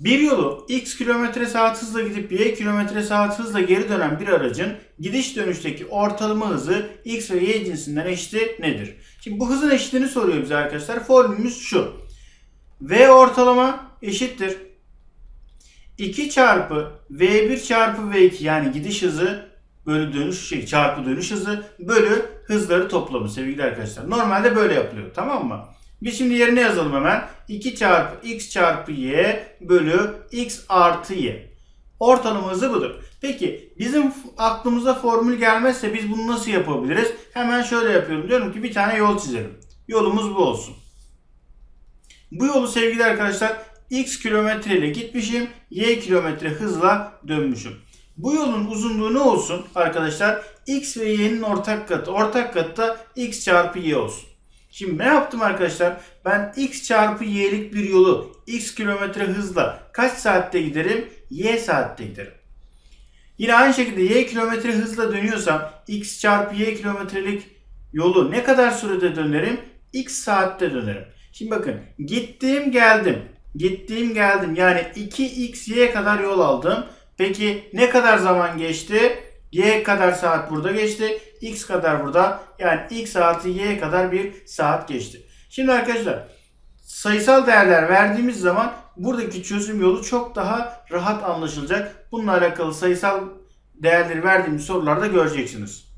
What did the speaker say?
Bir yolu x kilometre saat hızla gidip y kilometre saat hızla geri dönen bir aracın gidiş dönüşteki ortalama hızı x ve y cinsinden eşiti nedir? Şimdi bu hızın eşitliğini soruyor bize arkadaşlar. Formülümüz şu. V ortalama eşittir. 2 çarpı V1 çarpı V2 yani gidiş hızı bölü dönüş şey çarpı dönüş hızı bölü hızları toplamı sevgili arkadaşlar. Normalde böyle yapılıyor tamam mı? Biz şimdi yerine yazalım hemen. 2 çarpı x çarpı y bölü x artı y. Ortalama hızı budur. Peki bizim aklımıza formül gelmezse biz bunu nasıl yapabiliriz? Hemen şöyle yapıyorum. Diyorum ki bir tane yol çizelim. Yolumuz bu olsun. Bu yolu sevgili arkadaşlar x kilometre ile gitmişim. Y kilometre hızla dönmüşüm. Bu yolun uzunluğu ne olsun arkadaşlar? X ve y'nin ortak katı. Ortak katı da x çarpı y olsun. Şimdi ne yaptım arkadaşlar? Ben x çarpı y'lik bir yolu x kilometre hızla kaç saatte giderim? Y saatte giderim. Yine aynı şekilde y kilometre hızla dönüyorsam x çarpı y kilometrelik yolu ne kadar sürede dönerim? x saatte dönerim. Şimdi bakın gittim geldim. Gittim geldim. Yani 2xy kadar yol aldım. Peki ne kadar zaman geçti? Y kadar saat burada geçti. X kadar burada. Yani X artı Y kadar bir saat geçti. Şimdi arkadaşlar sayısal değerler verdiğimiz zaman buradaki çözüm yolu çok daha rahat anlaşılacak. Bununla alakalı sayısal değerleri verdiğimiz sorularda göreceksiniz.